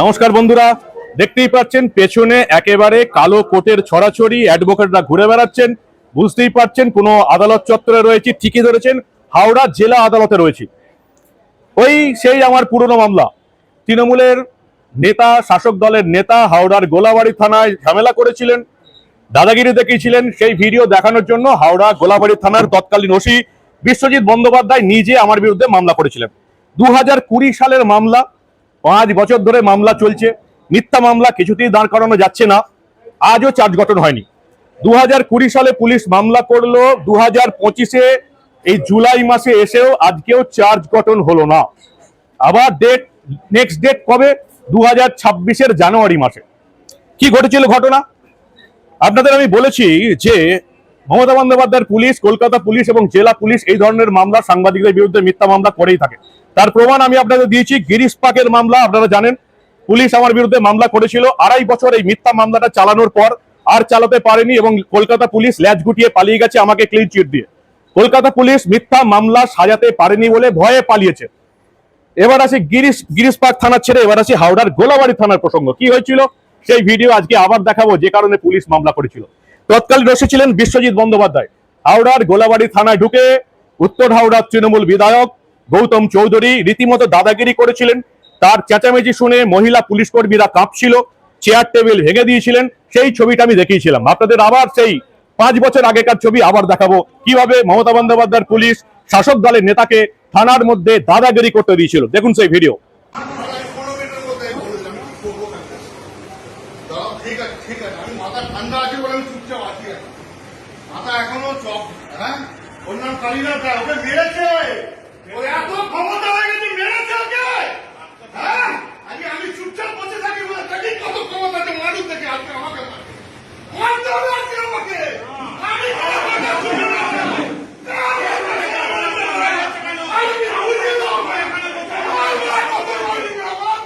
নমস্কার বন্ধুরা, দেখতেই পাচ্ছেন, পেছনে একেবারে কালো কোটের ছড়াছড়ি অ্যাডভোকেটরা ঘুরে বেড়াচ্ছেন। বুঝতেই পারছেন, কোনো আদালত চত্বরে রয়েছে, ঠিকই ধরেছেন, হাওড়া জেলা আদালতে রয়েছে। ওই সেই আমার পুরনো মামলা। তৃণমূলের নেতা, শাসক দলের নেতা হাওড়ার গোলাবাড়ি থানায় ঝামেলা করেছিলেন। দাদাগিরি দেখিয়েছিলেন সেই ভিডিও দেখানোর জন্য হাওড়া গোলাবাড়ি থানার তৎকালীন ওসি বিশ্বজিৎ বন্দ্যোপাধ্যায় নিজে আমার বিরুদ্ধে মামলা করেছিলেন। দু সালের মামলা পাঁচ বছর ধরে মামলা চলছে, মিথ্যা মামলা কিছুতেই দাঁড় করানো যাচ্ছে না, আজও চার্জ গঠন হয়নি। দু সালে পুলিশ মামলা করল দু হাজার পঁচিশে এই জুলাই মাসে এসেও আজকেও চার্জ গঠন হলো না। আবার ডেট নেক্সট ডেট কবে? দু হাজার ছাব্বিশের জানুয়ারি মাসে। কি ঘটেছিল ঘটনা? আপনাদের আমি বলেছি যে, মমতা বন্দ্যোপাধ্যায়ের পুলিশ, কলকাতা পুলিশ এবং জেলা পুলিশ এই ধরনের মামলা সাংবাদিকদের বিরুদ্ধে মিথ্যা মামলা করেই থাকে। তার প্রমাণ আমি আপনাদের দিয়েছি। গিরিশ পাকের মামলা, আপনারা জানেন। পুলিশ আমার বিরুদ্ধে মামলা করেছিল। আড়াই বছর এই মিথ্যা মামলাটা চালানোর পর আর চালাতে পারেনি এবং কলকাতা পুলিশ ল্যাজ গুটিয়ে পালিয়ে গেছে আমাকে ক্লিন চিট দিয়ে। কলকাতা পুলিশ মিথ্যা মামলা সাজাতে পারেনি বলে ভয়ে পালিয়েছে। এবার আসি গিরিশ গিরিশ পার্ক থানা ছেড়ে এবার আসি হাওড়ার গোলাবাড়ি থানার প্রসঙ্গ। কি হয়েছিল? সেই ভিডিও আজকে আবার দেখাবো, যে কারণে পুলিশ মামলা করেছিল। তৎকালীন রসে ছিলেন বিশ্বজিৎ বন্দ্যোপাধ্যায়। হাওড়ার গোলাবাড়ি থানায় ঢুকে উত্তর হাওড়ার তৃণমূল বিধায়ক গৌতম চৌধুরী রীতিমতো দাদাগিরি করেছিলেন। তার চেঁচামেচি শুনে মহিলা পুলিশ কর্মীরা কাঁপছিল চেয়ার টেবিল ভেঙে দিয়েছিলেন, সেই ছবিটা আমি দেখিয়েছিলাম। আপনাদের আবার সেই পাঁচ বছর আগেকার ছবি আবার দেখাবো। কীভাবে মমতা বন্দ্যোপাধ্যায়ের পুলিশ শাসক দলের নেতাকে থানার মধ্যে দাদাগিরি করতে দিয়েছিল। দেখুন সেই ভিডিও ঠিক আছে ঠিক আছে। আমি মাথা ঠান্ডা আছে বলে আমি চুপচাপ আছি। মাথা এখনও চপ হ্যাঁ? অন্যান্য কালীরা ওকে মেরেছে! ও এত ক্ষমতা হয়ে গেছে মেরেছে ওকে হ্যাঁ আজকে আমি চুপচাপ বসে থাকি বলে দেখি কত ক্ষমতা আছে মানুষ দেখে আজকে আমাকে মারে। মারতে হবে আজকে আমাকে আমি ক্ষমতা শুনে না। আমি বুঝে দাও ভাই। আমার ভাই কত মারবি আমার?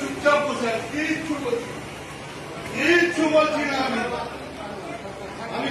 চুপচাপ বসে আছি, কিচ্ছু বলছি না। কিচ্ছু বলছি না আমি আমি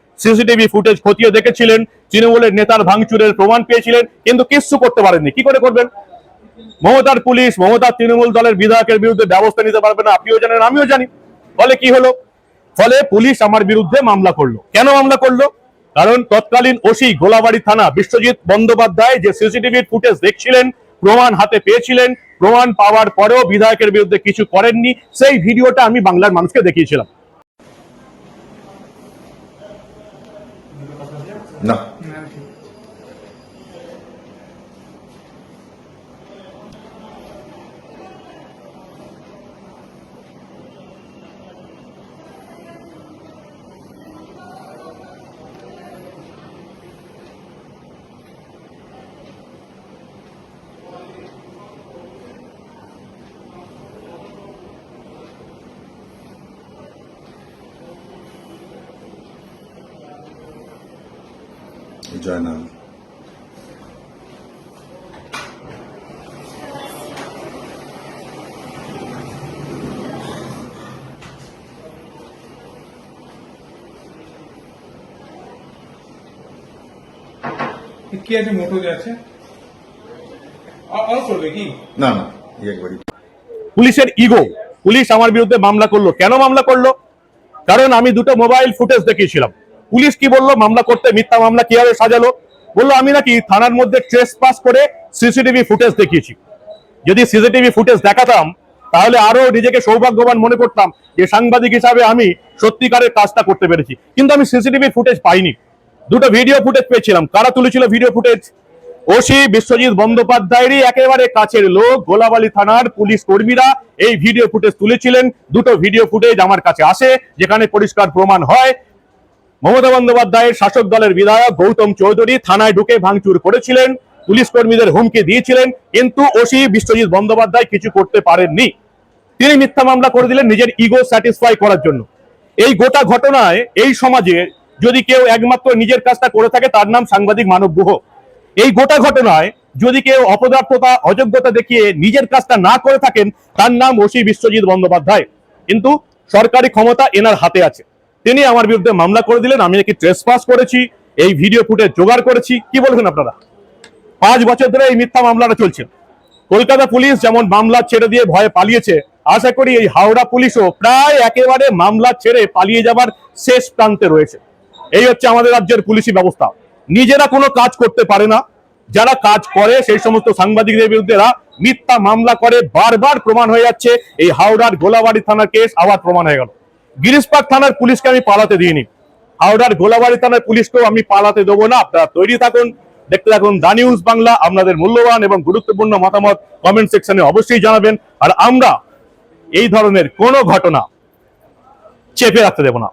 সিসিটিভি ফুটেজ খতিয়ে দেখেছিলেন। তৃণমূলের নেতার ভাঙচুরের প্রমাণ পেয়েছিলেন, কিন্তু কিচ্ছু করতে পারেননি। কি করে করবেন? মমতার পুলিশ মমতার তৃণমূল দলের বিধায়কের বিরুদ্ধে ব্যবস্থা নিতে পারবে না, আপনিও জানেন, আমিও জানি। ফলে কি হলো? ফলে পুলিশ আমার বিরুদ্ধে মামলা করল। কেন মামলা করল? কারণ তৎকালীন ওসি গোলাবাড়ি থানা বিশ্বজিৎ বন্দ্যোপাধ্যায় যে সিসিটিভির ফুটেজ দেখছিলেন, প্রমাণ হাতে পেয়েছিলেন, প্রমাণ পাওয়ার পরেও বিধায়কের বিরুদ্ধে কিছু করেননি, সেই ভিডিওটা আমি বাংলার মানুষকে দেখিয়েছিলাম। না জয়নাল কি আছে মোটো যে আছে? অন করবে কি? না না একবারই। পুলিশের ইগো পুলিশ আমার বিরুদ্ধে মামলা করল। কেন মামলা করল? কারণ আমি দুটো মোবাইল ফুটেজ দেখিয়েছিলাম। পুলিশ কি বলল? মামলা করতে, মিথ্যা মামলা কীভাবে সাজালো? বলল, আমি নাকি থানার মধ্যে ট্রেস পাস করে সিসিটিভি ফুটেজ দেখিয়েছি। যদি সিসিটিভি ফুটেজ দেখাতাম, তাহলে আরও নিজেকে সৌভাগ্যবান মনে করতাম যে সাংবাদিক হিসাবে আমি সত্যিকারের কাজটা করতে পেরেছি। কিন্তু আমি সিসিটিভি ফুটেজ পাইনি। দুটো ভিডিও ফুটেজ পেয়েছিলাম। কারা তুলেছিল ভিডিও ফুটেজ ওসি বিশ্বজিৎ বন্দ্যোপাধ্যায়েরই একেবারে কাছের লোক, গোলাবালি থানার পুলিশ কর্মীরা এই ভিডিও ফুটেজ তুলেছিলেন। দুটো ভিডিও ফুটেজ আমার কাছে আসে, যেখানে পরিষ্কার প্রমাণ হয়। মমতা বন্দ্যোপাধ্যায়ের শাসক দলের বিধায়ক গৌতম চৌধুরী থানায় ঢুকে ভাঙচুর করেছিলেন। পুলিশ কর্মীদের হুমকি দিয়েছিলেন, কিন্তু ওসি বিশ্বজিৎ বন্দ্যোপাধ্যায় কিছু করতে পারেননি। তিনি মিথ্যা মামলা করে দিলেন নিজের ইগো স্যাটিসফাই করার জন্য। এই গোটা ঘটনায় এই সমাজে যদি কেউ একমাত্র নিজের কাজটা করে থাকে, তার নাম সাংবাদিক মানব গুহ। এই গোটা ঘটনায় যদি কেউ অপদার্থতা, অযোগ্যতা দেখিয়ে নিজের কাজটা না করে থাকেন, তার নাম ওসি বিশ্বজিৎ বন্দ্যোপাধ্যায়। কিন্তু সরকারি ক্ষমতা এনার হাতে আছে। তিনি আমার বিরুদ্ধে মামলা করে দিলেন, আমি নাকি ট্রেসপাস করেছি, এই ভিডিও ফুটেজ জোগাড় করেছি। কি বলবেন আপনারা? পাঁচ বছর ধরে এই মিথ্যা মামলাটা চলছে। কলকাতা পুলিশ যেমন মামলা ছেড়ে দিয়ে ভয়ে পালিয়েছে, আশা করি এই হাওড়া পুলিশও প্রায় একেবারে মামলা ছেড়ে পালিয়ে যাবার শেষ প্রান্তে রয়েছে। এই হচ্ছে আমাদের রাজ্যের পুলিশি ব্যবস্থা। নিজেরা কোনো কাজ করতে পারে না। যারা কাজ করে, সেই সমস্ত সাংবাদিকদের বিরুদ্ধে মিথ্যা মামলা করে, বারবার প্রমাণ হয়ে যাচ্ছে। এই হাওড়ার গোলাবাড়ি থানার কেস আবার প্রমাণ হয়ে গেল। গিরিশপাক থানার পুলিশকে আমি পালাতে দিইনি। হাওড়ার গোলাবাড়ি থানার পুলিশকেও আমি পালাতে দেবো না। আপনারা তৈরি থাকুন, দেখতে থাকুন দা নিউজ বাংলা, আপনাদের মূল্যবান এবং গুরুত্বপূর্ণ মতামত কমেন্ট সেকশনে অবশ্যই জানাবেন। আর আমরা এই ধরনের কোনো ঘটনা চেপে রাখতে দেব না।